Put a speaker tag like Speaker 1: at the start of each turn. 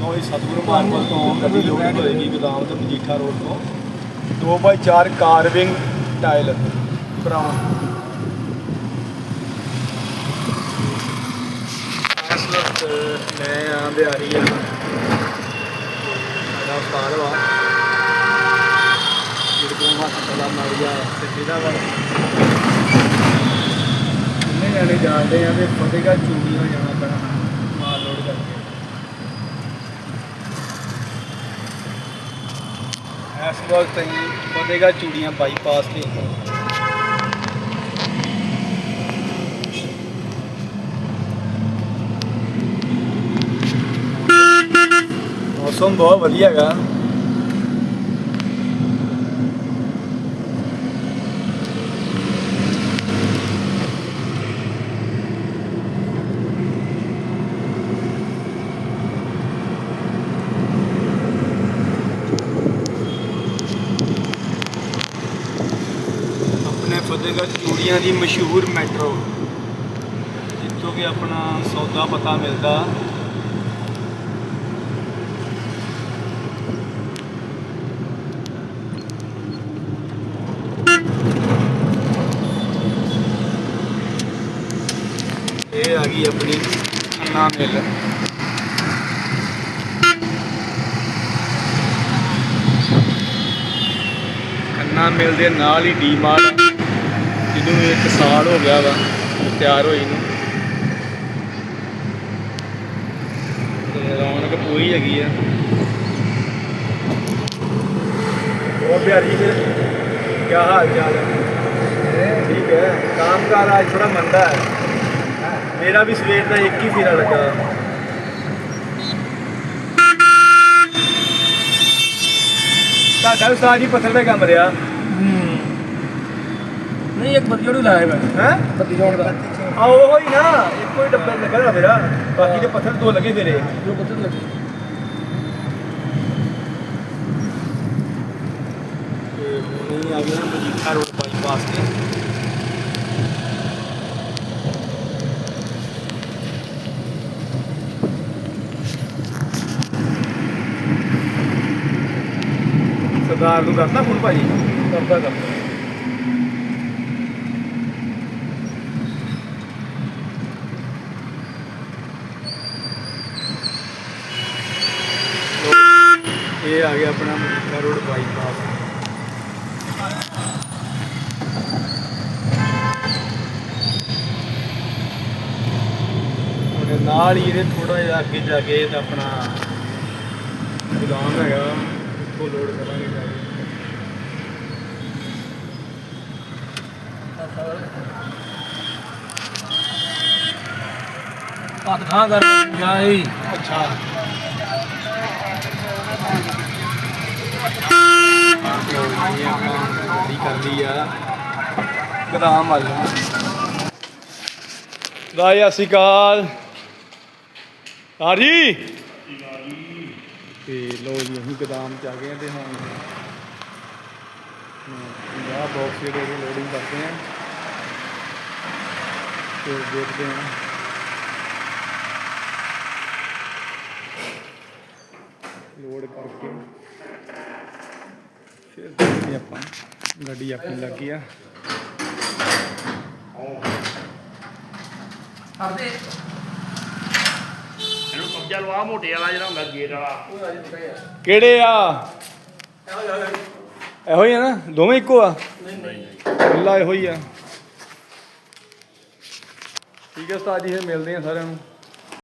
Speaker 1: ਲੋ ਇਹ ਸਤਿਗੁਰੂ ਮਾਰਬਲ ਤੋਂ ਗੱਡੀ ਲੋਡ ਹੋਏਗੀ ਗੋਦਾਮ ਤੋਂ ਮਜੀਠਾ ਰੋਡ ਤੋਂ। 2x4 ਕਾਰਵਿੰਗ ਟਾਇਲ ਬਰਾਊਨ ਇਸ ਵਕਤ ਮੈਂ ਆਂ ਬਿਹਾਰੀ ਆ। ਸਾਡਾ ਉਸਤਾਦ ਵਾ। ਜਿਹੜੇ ਕੋਲ ਹਸਪਤਾਲ ਮਾਰੀਆ ਤੇ ਜਿਹਦਾ ਵਾ ਕਿੰਨੇ ਜਾਣੇ ਜਾਣਦੇ ਆ ਤੇ ਫਤਿਹਗੜ੍ਹ ਚੂੜੀ ਹੋ ਜਾਣਾ ਪੈਣਾ ਮਾਲ ਲੋਡ ਕਰਕੇ। ਇਸ ਵਕਤ ਅਸੀਂ ਫਤਿਹਗੜ੍ਹ ਚੂੜੀਆਂ ਬਾਈਪਾਸ ਤੇ ਮੌਸਮ ਬਹੁਤ ਵਧੀਆ ਹੈਗਾ। ਆਪਣੇ ਚੂੜੀਆਂ ਦੀ ਮਸ਼ਹੂਰ ਮੈਟਰੋ। ਜਿੱਥੋਂ ਕਿ ਆਪਣਾ ਸੌਦਾ ਪਤਾ ਮਿਲਦਾ। ਇਹ ਆ ਗਈ ਆਪਣੀ ਖੰਨਾ ਮਿਲ। ਖੰਨਾ ਮਿਲ ਦੇ ਨਾਲ ਹੀ ਡੀ ਮਾਰਟ ਜਿਹਨੂੰ ਇੱਕ ਸਾਲ ਹੋ ਗਿਆ ਵਾ ਤਿਆਰ ਹੋਈ ਨੂੰ। ਤੇ ਰੌਣਕ ਪੂਰੀ ਹੈਗੀ ਆ। ਉਹ ਬਿਹਾਰ ਜੀ ਕੀ ਹਾਲ ਚਾਲ ਹੈ? ਠੀਕ ਹੈ। ਕੰਮ ਕਾਮਕਾਰ ਅੱਜ ਥੋੜਾ ਮੰਦਾ ਹੈ। ਮੇਰਾ ਵੀ ਸਵੇਰ ਦਾ ਇੱਕ ਹੀ ਫੇਰਾ ਲੱਗਾ। ਤੁਹਾਡਾ ਵੀ ਸਾਰੀ ਪੱਥਰ ਦਾ ਕੰਮ ਰਿਹਾ।
Speaker 2: ਨਹੀਂ ਇੱਕ ਬੱਤੀ ਨੂੰ ਲਾਇਆ ਮੈਂ।
Speaker 1: ਹੈ?
Speaker 2: ਬੱਤੀ ਜੋੜ ਦਾ।
Speaker 1: ਆ ਉਹ ਹੀ ਨਾ ਇੱਕੋ ਹੀ ਡੱਬੇ ਲੱਗਾ ਨਾ ਮੇਰਾ। ਬਾਕੀ ਦੇ ਪੱਥਰ ਦੋ ਲੱਗੇ ਮੇਰੇ।
Speaker 2: ਜੋ ਬੱਤੀ ਲੱਗੀ।
Speaker 1: ਹੁਣੇ ਆ ਗਿਆ ਮਜੀਠਾ ਰੋਡ ਬਾਈਪਾਸ ਤੇ। ਸਰਦਾਰ ਨੂੰ ਕਰਨਾ ਫੋਨ ਭਾਜੀ?
Speaker 2: ਕਰਦਾ ਕਰ
Speaker 1: ਇਹ ਆ ਗਿਆ ਆਪਣਾ ਮਜੀਠਾ ਰੋਡ ਬਾਈਪਾਸ ਉਹਦੇ ਨਾਲ ਹੀ ਇਹਦੇ ਥੋੜਾ ਜਿਹਾ ਅੱਗੇ ਜਾ ਕੇ ਤਾਂ ਆਪਣਾ ਗੋਦਾਮ ਹੈਗਾ ਉੱਥੋਂ ਲੋਡ ਕਰਾਂਗੇ ਜਾ ਕੇ।
Speaker 2: ਹੱਥ ਖਾਂ ਕਰ ਜਾਈ
Speaker 1: ਅੱਛਾ। ਗੱਡੀ ਆ। ਗਦਾਮ ਵੱਲ ਰਾਏ ਅਸੀਂ ਹਾਰੀ ਤੇ ਲੋ ਜੀ, ਅਸੀਂ ਗਦਾਮ ਚ ਆ ਗਏ ਹਾਂ ਤੇ ਹੁਣ ਪੰਜਾਹ ਬਾਕਸ ਜਿਹੜੇ ਇਹਦੇ ਲੋਡਿੰਗ ਕਰਦੇ ਆ। ਤੇ ਦੇਖਦੇ ਹਾਂ ਲੋਡ ਕਰਕੇ ਫਿਰ ਦੇਖਦੇ ਆਪਾਂ। ਗੱਡੀ ਆਪਣੀ ਲੱਗੀ ਆ।
Speaker 2: ਕਰਦੇ
Speaker 3: ਇਹਨੂੰ ਕਬਜ਼ਾ ਲਵਾ ਮੋਟੇ ਵਾਲਾ ਜਿਹੜਾ ਹੁੰਦਾ ਗੇਟ ਵਾਲਾ।
Speaker 2: ਉਹ ਅੱਜ
Speaker 1: ਕਿਹੜੇ ਆ? ਇਹੋ ਹੀ ਆ ਨਾ? ਦੋਵੇਂ ਇੱਕੋ ਆ?
Speaker 2: ਨਹੀਂ ਨਹੀਂ।
Speaker 1: ਕੱਲਾ ਇਹੋ ਹੀ ਆ। ਠੀਕ ਹੈ ਉਸਤਾਦ ਜੀ ਫਿਰ ਮਿਲਦੇ ਆ ਸਾਰਿਆਂ ਨੂੰ।